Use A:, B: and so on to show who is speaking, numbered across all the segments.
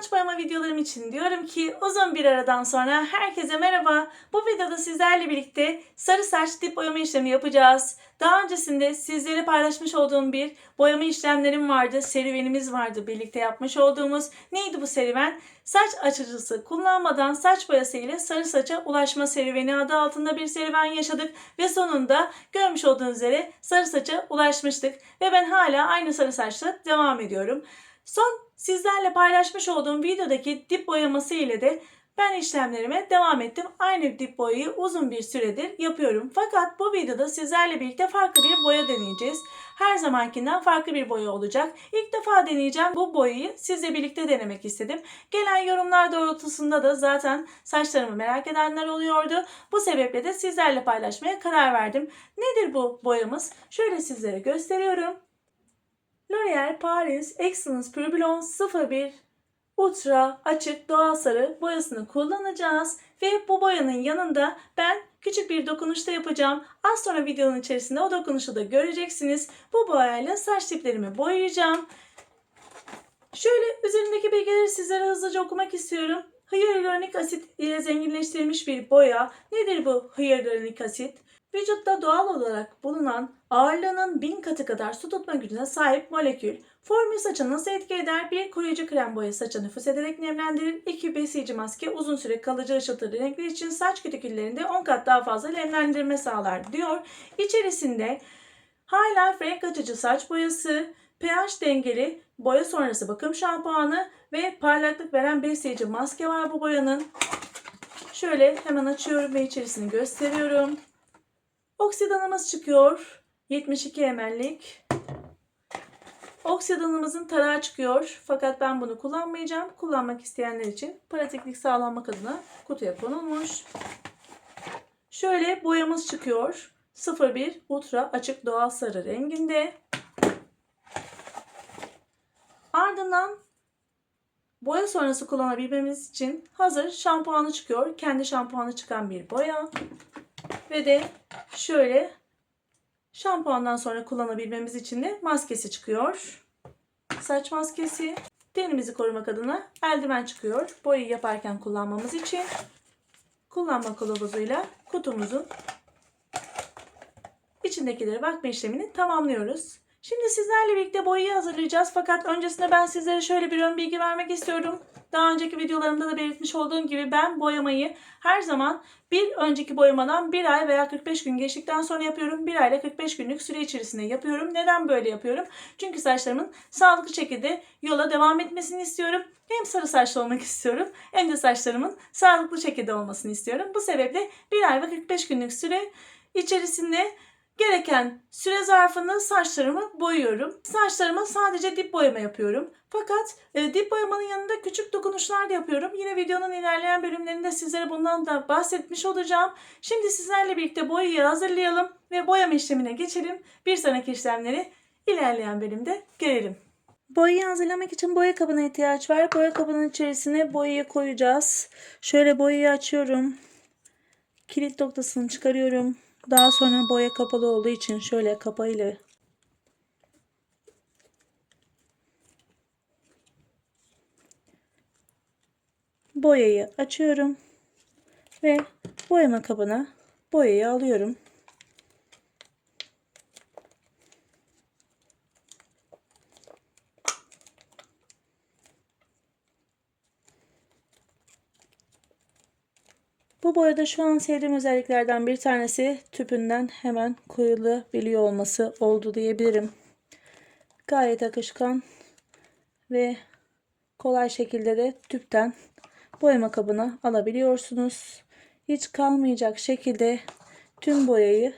A: saç boyama videolarım için diyorum ki uzun bir aradan sonra herkese merhaba. Bu videoda sizlerle birlikte sarı saç dip boyama işlemi yapacağız. Daha öncesinde sizlere paylaşmış olduğum bir boyama işlemlerim vardı, serüvenimiz vardı birlikte yapmış olduğumuz. Neydi bu serüven? Saç açıcısı kullanmadan saç boyası ile sarı saça ulaşma serüveni adı altında bir serüven yaşadık ve sonunda görmüş olduğunuz üzere sarı saça ulaşmıştık ve ben hala aynı sarı saçla devam ediyorum. Son sizlerle paylaşmış olduğum videodaki dip boyaması ile de ben işlemlerime devam ettim. Aynı dip boyayı uzun bir süredir yapıyorum. Fakat bu videoda sizlerle birlikte farklı bir boya deneyeceğiz. Her zamankinden farklı bir boya olacak. İlk defa deneyeceğim bu boyayı sizle birlikte denemek istedim. Gelen yorumlar doğrultusunda da zaten saçlarımı merak edenler oluyordu. Bu sebeple de sizlerle paylaşmaya karar verdim. Nedir bu boyamız? Şöyle sizlere gösteriyorum. L'Oreal Paris Excellence Pure Blonde 01 Ultra açık doğal sarı boyasını kullanacağız. Ve bu boyanın yanında ben küçük bir dokunuşta yapacağım. Az sonra videonun içerisinde o dokunuşu da göreceksiniz. Bu boyayla saç diplerimi boyayacağım. Şöyle üzerindeki bilgileri sizlere hızlıca okumak istiyorum. Hyaluronik asit ile zenginleştirilmiş bir boya. Nedir bu hyaluronik asit? Vücutta doğal olarak bulunan ağırlığının bin katı kadar su tutma gücüne sahip molekül. Formül saça nasıl etki eder? Bir koruyucu krem boya saça nüfus ederek nemlendirir. İki besici maske uzun süre kalıcı ışıltı renkler için saç kütüküllerinde 10 kat daha fazla nemlendirme sağlar diyor. İçerisinde Life renk açıcı saç boyası, pH dengeli boya sonrası bakım şampuanı ve parlaklık veren besleyici maske var bu boyanın. Şöyle hemen açıyorum ve içerisini gösteriyorum. Oksidanımız çıkıyor. 72 ml'lik. Oksidanımızın tarağı çıkıyor. Fakat ben bunu kullanmayacağım. Kullanmak isteyenler için pratiklik sağlanmak adına kutuya konulmuş. Şöyle boyamız çıkıyor. 01 Ultra açık doğal sarı renginde. Ardından boya sonrası kullanabilmemiz için hazır şampuanı çıkıyor. Kendi şampuanı çıkan bir boya. Ve de şöyle şampuandan sonra kullanabilmemiz için de maskesi çıkıyor. Saç maskesi. Tenimizi korumak adına eldiven çıkıyor. Boyayı yaparken kullanmamız için. Kullanma kılavuzuyla kutumuzun içindekileri bakma işlemini tamamlıyoruz. Şimdi sizlerle birlikte boyayı hazırlayacağız. Fakat öncesinde ben sizlere şöyle bir ön bilgi vermek istiyorum. Daha önceki videolarımda da belirtmiş olduğum gibi ben boyamayı her zaman bir önceki boyamadan bir ay veya 45 gün geçtikten sonra yapıyorum. Bir ayla 45 günlük süre içerisinde yapıyorum. Neden böyle yapıyorum? Çünkü saçlarımın sağlıklı şekilde yola devam etmesini istiyorum. Hem sarı saçlı olmak istiyorum hem de saçlarımın sağlıklı şekilde olmasını istiyorum. Bu sebeple bir ay ve 45 günlük süre içerisinde Gereken süre zarfında saçlarımı boyuyorum. Saçlarıma sadece dip boyama yapıyorum. Fakat e, dip boyamanın yanında küçük dokunuşlar da yapıyorum. Yine videonun ilerleyen bölümlerinde sizlere bundan da bahsetmiş olacağım. Şimdi sizlerle birlikte boyayı hazırlayalım ve boyama işlemine geçelim. Bir sonraki işlemleri ilerleyen bölümde görelim. Boyayı hazırlamak için boya kabına ihtiyaç var. Boya kabının içerisine boyayı koyacağız. Şöyle boyayı açıyorum. Kilit noktasını çıkarıyorum. Daha sonra boya kapalı olduğu için şöyle kapağıyla boyayı açıyorum ve boyama kabına boyayı alıyorum. Bu boyada şu an sevdiğim özelliklerden bir tanesi tüpünden hemen koyulabiliyor olması oldu diyebilirim. Gayet akışkan ve kolay şekilde de tüpten boyama kabına alabiliyorsunuz. Hiç kalmayacak şekilde tüm boyayı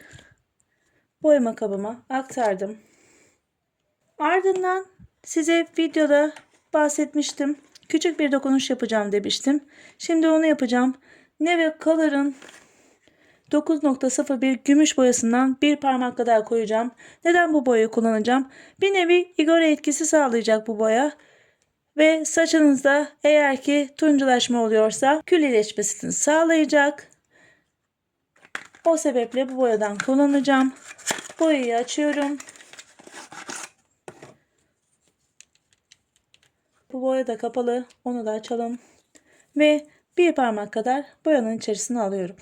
A: boyama kabıma aktardım. Ardından size videoda bahsetmiştim. Küçük bir dokunuş yapacağım demiştim. Şimdi onu yapacağım. Neve Color'ın 9.01 gümüş boyasından bir parmak kadar koyacağım. Neden bu boyayı kullanacağım? Bir nevi igore etkisi sağlayacak bu boya. Ve saçınızda eğer ki turunculaşma oluyorsa külleşmesini sağlayacak. O sebeple bu boyadan kullanacağım. Boyayı açıyorum. Bu boya da kapalı. Onu da açalım. Ve bir parmak kadar boyanın içerisine alıyorum.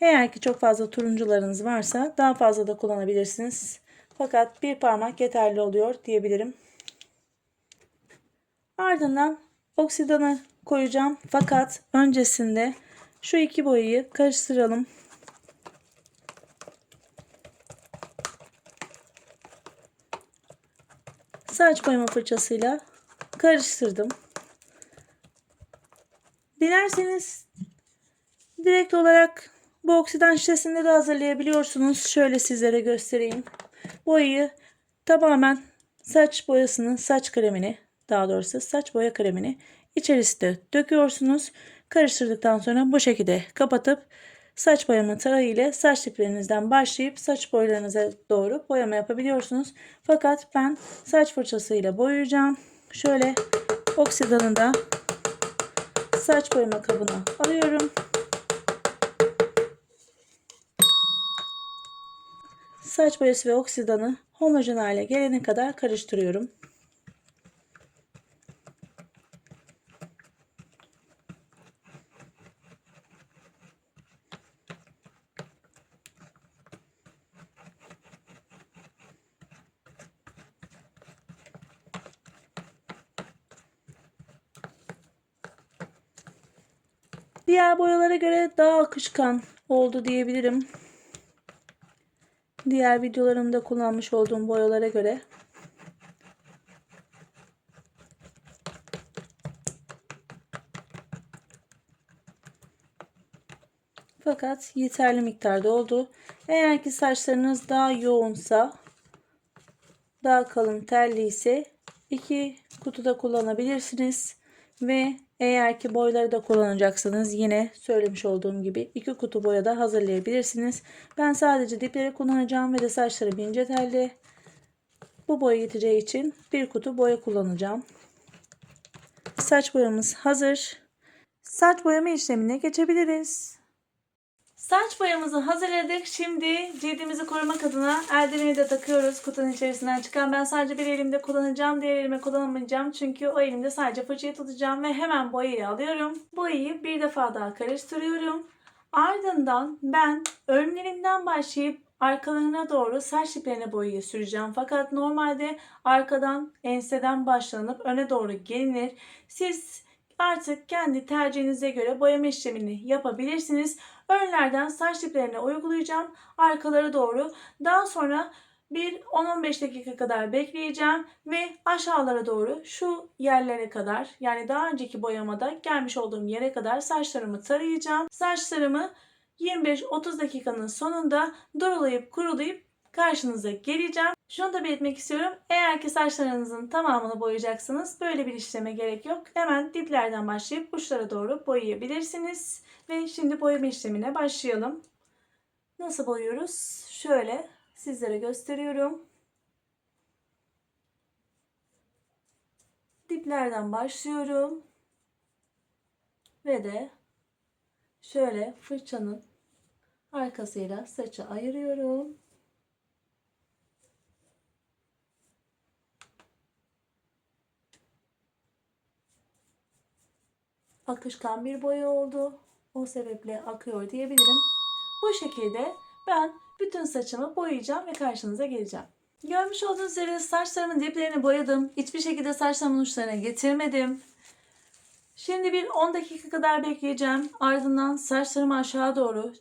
A: Eğer ki çok fazla turuncularınız varsa daha fazla da kullanabilirsiniz. Fakat bir parmak yeterli oluyor diyebilirim. Ardından oksidanı koyacağım. Fakat öncesinde şu iki boyayı karıştıralım. Saç boyama fırçasıyla karıştırdım. Dilerseniz direkt olarak bu oksidan şişesinde de hazırlayabiliyorsunuz. Şöyle sizlere göstereyim. Boyayı tamamen saç boyasını, saç kremini daha doğrusu saç boya kremini içerisine döküyorsunuz. Karıştırdıktan sonra bu şekilde kapatıp saç boyama tarayı ile saç diplerinizden başlayıp saç boylarınıza doğru boyama yapabiliyorsunuz. Fakat ben saç fırçasıyla boyayacağım. Şöyle oksidanı da saç boyama kabına alıyorum. Saç boyası ve oksidanı homojen hale gelene kadar karıştırıyorum. Diğer boyalara göre daha akışkan oldu diyebilirim. Diğer videolarımda kullanmış olduğum boyalara göre. Fakat yeterli miktarda oldu. Eğer ki saçlarınız daha yoğunsa, daha kalın telli ise iki kutuda kullanabilirsiniz. Ve eğer ki boyları da kullanacaksanız yine söylemiş olduğum gibi iki kutu boya da hazırlayabilirsiniz. Ben sadece dipleri kullanacağım ve de saçlarım ince telli. Bu boya yeteceği için bir kutu boya kullanacağım. Saç boyamız hazır. Saç boyama işlemine geçebiliriz. Saç boyamızı hazırladık. Şimdi cildimizi korumak adına eldiveni de takıyoruz kutunun içerisinden çıkan. Ben sadece bir elimde kullanacağım. Diğer elime kullanamayacağım. Çünkü o elimde sadece fırçayı tutacağım ve hemen boyayı alıyorum. Boyayı bir defa daha karıştırıyorum. Ardından ben önlerinden başlayıp arkalarına doğru saç diplerine boyayı süreceğim. Fakat normalde arkadan enseden başlanıp öne doğru gelinir. Siz artık kendi tercihinize göre boyama işlemini yapabilirsiniz. Önlerden saç diplerine uygulayacağım. Arkalara doğru. Daha sonra bir 10-15 dakika kadar bekleyeceğim ve aşağılara doğru şu yerlere kadar yani daha önceki boyamada gelmiş olduğum yere kadar saçlarımı tarayacağım. Saçlarımı 25-30 dakikanın sonunda durulayıp kurulayıp karşınıza geleceğim. Şunu da belirtmek istiyorum. Eğer ki saçlarınızın tamamını boyayacaksınız böyle bir işleme gerek yok. Hemen diplerden başlayıp uçlara doğru boyayabilirsiniz. Ve şimdi boyama işlemine başlayalım. Nasıl boyuyoruz? Şöyle sizlere gösteriyorum. Diplerden başlıyorum. Ve de şöyle fırçanın arkasıyla saçı ayırıyorum. Akışkan bir boya oldu. O sebeple akıyor diyebilirim. Bu şekilde ben bütün saçımı boyayacağım ve karşınıza geleceğim. Görmüş olduğunuz üzere saçlarımın diplerini boyadım. Hiçbir şekilde saçlarımın uçlarına getirmedim. Şimdi bir 10 dakika kadar bekleyeceğim. Ardından saçlarımı aşağı doğru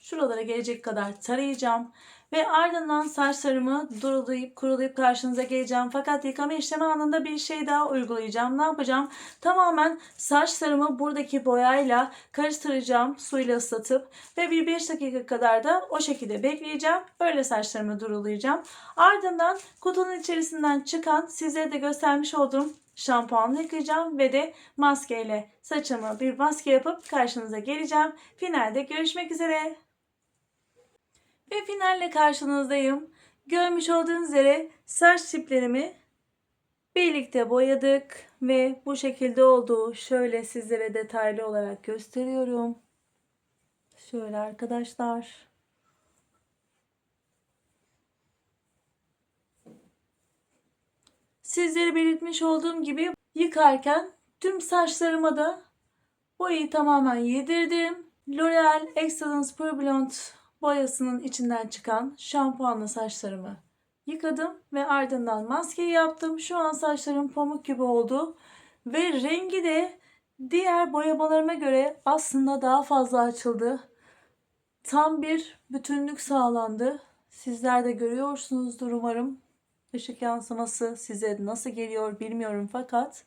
A: şuralara gelecek kadar tarayacağım. Ve ardından saçlarımı durulayıp kurulayıp karşınıza geleceğim. Fakat yıkama işlemi anında bir şey daha uygulayacağım. Ne yapacağım? Tamamen saçlarımı buradaki boyayla karıştıracağım. Suyla ıslatıp ve bir 5 dakika kadar da o şekilde bekleyeceğim. Öyle saçlarımı durulayacağım. Ardından kutunun içerisinden çıkan sizlere de göstermiş olduğum şampuanla yıkayacağım ve de maskeyle saçımı bir maske yapıp karşınıza geleceğim. Finalde görüşmek üzere. Finalle karşınızdayım. Görmüş olduğunuz üzere saç tiplerimi birlikte boyadık ve bu şekilde olduğu şöyle sizlere detaylı olarak gösteriyorum. Şöyle arkadaşlar. sizlere belirtmiş olduğum gibi yıkarken tüm saçlarıma da boyayı tamamen yedirdim. L'Oreal Excellence Pure Blonde boyasının içinden çıkan şampuanla saçlarımı yıkadım ve ardından maskeyi yaptım. Şu an saçlarım pamuk gibi oldu ve rengi de diğer boyamalarıma göre aslında daha fazla açıldı. Tam bir bütünlük sağlandı. Sizler de görüyorsunuzdur umarım. Işık yansıması size nasıl geliyor bilmiyorum fakat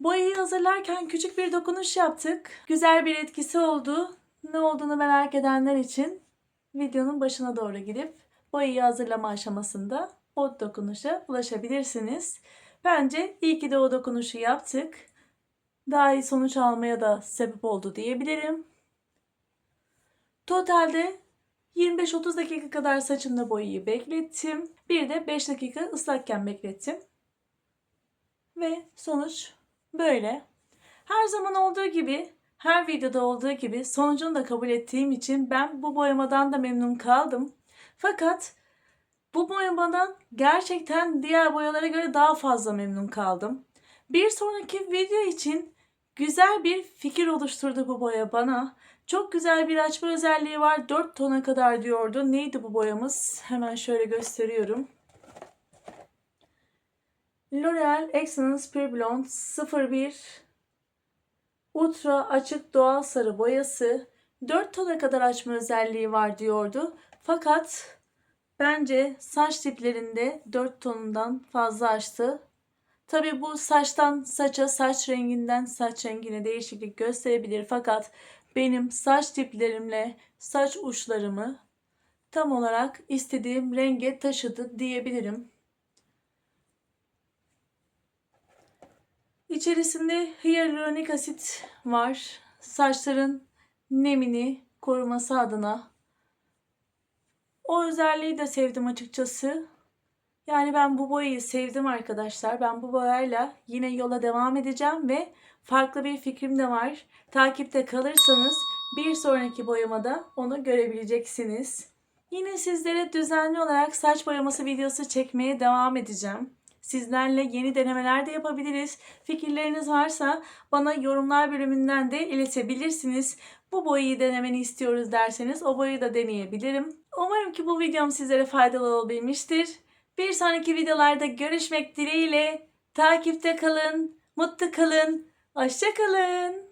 A: boyayı hazırlarken küçük bir dokunuş yaptık. Güzel bir etkisi oldu. Ne olduğunu merak edenler için videonun başına doğru gidip boyayı hazırlama aşamasında o dokunuşa ulaşabilirsiniz. Bence iyi ki de o dokunuşu yaptık. Daha iyi sonuç almaya da sebep oldu diyebilirim. Totalde 25-30 dakika kadar saçımda boyayı beklettim. Bir de 5 dakika ıslakken beklettim. Ve sonuç böyle. Her zaman olduğu gibi, her videoda olduğu gibi sonucunu da kabul ettiğim için ben bu boyamadan da memnun kaldım. Fakat bu boyamadan gerçekten diğer boyalara göre daha fazla memnun kaldım. Bir sonraki video için güzel bir fikir oluşturdu bu boya bana. Çok güzel bir açma özelliği var. 4 tona kadar diyordu. Neydi bu boyamız? Hemen şöyle gösteriyorum. L'Oreal Excellence Pure Blonde 01 Ultra açık doğal sarı boyası 4 tona kadar açma özelliği var diyordu. Fakat bence saç diplerinde 4 tonundan fazla açtı. Tabi bu saçtan saça, saç renginden saç rengine değişiklik gösterebilir. Fakat benim saç diplerimle saç uçlarımı tam olarak istediğim renge taşıdı diyebilirim. İçerisinde hyaluronik asit var. Saçların nemini koruması adına. O özelliği de sevdim açıkçası. Yani ben bu boyayı sevdim arkadaşlar. Ben bu boyayla yine yola devam edeceğim ve farklı bir fikrim de var. Takipte kalırsanız bir sonraki boyamada onu görebileceksiniz. Yine sizlere düzenli olarak saç boyaması videosu çekmeye devam edeceğim. Sizlerle yeni denemeler de yapabiliriz. Fikirleriniz varsa bana yorumlar bölümünden de iletebilirsiniz. Bu boyayı denemeni istiyoruz derseniz o boyayı da deneyebilirim. Umarım ki bu videom sizlere faydalı olabilmiştir. Bir sonraki videolarda görüşmek dileğiyle takipte kalın, mutlu kalın, hoşça kalın.